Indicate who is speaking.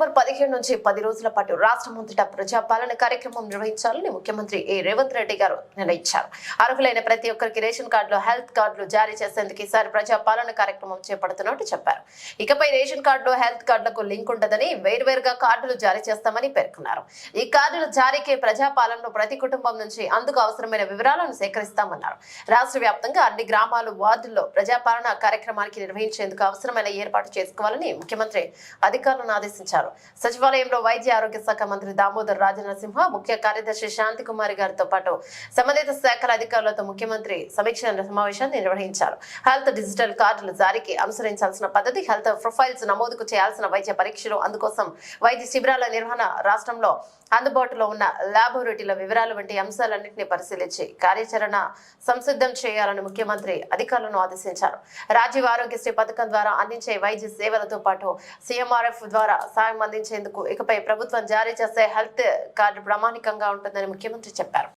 Speaker 1: September పదిహేను నుంచి పది రోజుల పాటు రాష్ట్రమంతటా ప్రజాపాలన కార్యక్రమం నిర్వహించాలని ముఖ్యమంత్రి ఏ రేవంత్ రెడ్డి గారు నిర్ణయించారు. అర్హులైన ప్రతి ఒక్కరికి రేషన్ కార్డులు హెల్త్ కార్డులు జారీ చేసేందుకు ఈసారి ప్రజాపాలన కార్యక్రమం చేపడుతున్నట్టు చెప్పారు. ఇకపై రేషన్ కార్డులు హెల్త్ కార్డులకు లింక్ ఉండదని వేర్వేరుగా కార్డులు జారీ చేస్తామని పేర్కొన్నారు. ఈ కార్డుల జారీకి ప్రజాపాలనలో ప్రతి కుటుంబం నుంచి అందుకు అవసరమైన వివరాలను సేకరిస్తామన్నారు. రాష్ట్ర వ్యాప్తంగా అన్ని గ్రామాలు వార్డుల్లో ప్రజాపాలన కార్యక్రమానికి నిర్వహించేందుకు అవసరమైన ఏర్పాటు చేసుకోవాలని ముఖ్యమంత్రి అధికారులను ఆదేశించారు. సచివాలయంలో వైద్య ఆరోగ్య శాఖ మంత్రి దామోదర్ రాజనరసింహ ముఖ్య కార్యదర్శి శాంతి కుమారి గారితో పాటు సంబంధిత శాఖల అధికారులతో ముఖ్యమంత్రి సమీక్ష సమావేశాన్ని నిర్వహించారు. హెల్త్ డిజిటల్ కార్డుల జారీకి అనుసరించాల్సిన పద్ధతి హెల్త్ ప్రొఫైల్స్ నమోదుకు చేయాల్సిన వైద్య పరీక్షలు అందుకోసం వైద్య శిబిరాల నిర్వహణ రాష్ట్రంలో అందుబాటులో ఉన్న ల్యాబొరేటరీల వివరాలు వంటి అంశాలన్నింటినీ పరిశీలించి కార్యాచరణ సంసిద్ధం చేయాలని ముఖ్యమంత్రి అధికారులను ఆదేశించారు. రాజీవ్ ఆరోగ్యశ్రీ పథకం ద్వారా అందించే వైద్య సేవలతో పాటు సీఎంఆర్ఎఫ్ ద్వారా సాయం అందించేందుకు ఇకపై ప్రభుత్వం జారీ చేసే హెల్త్ కార్డు ప్రామాణికంగా ఉంటుందని ముఖ్యమంత్రి చెప్పారు.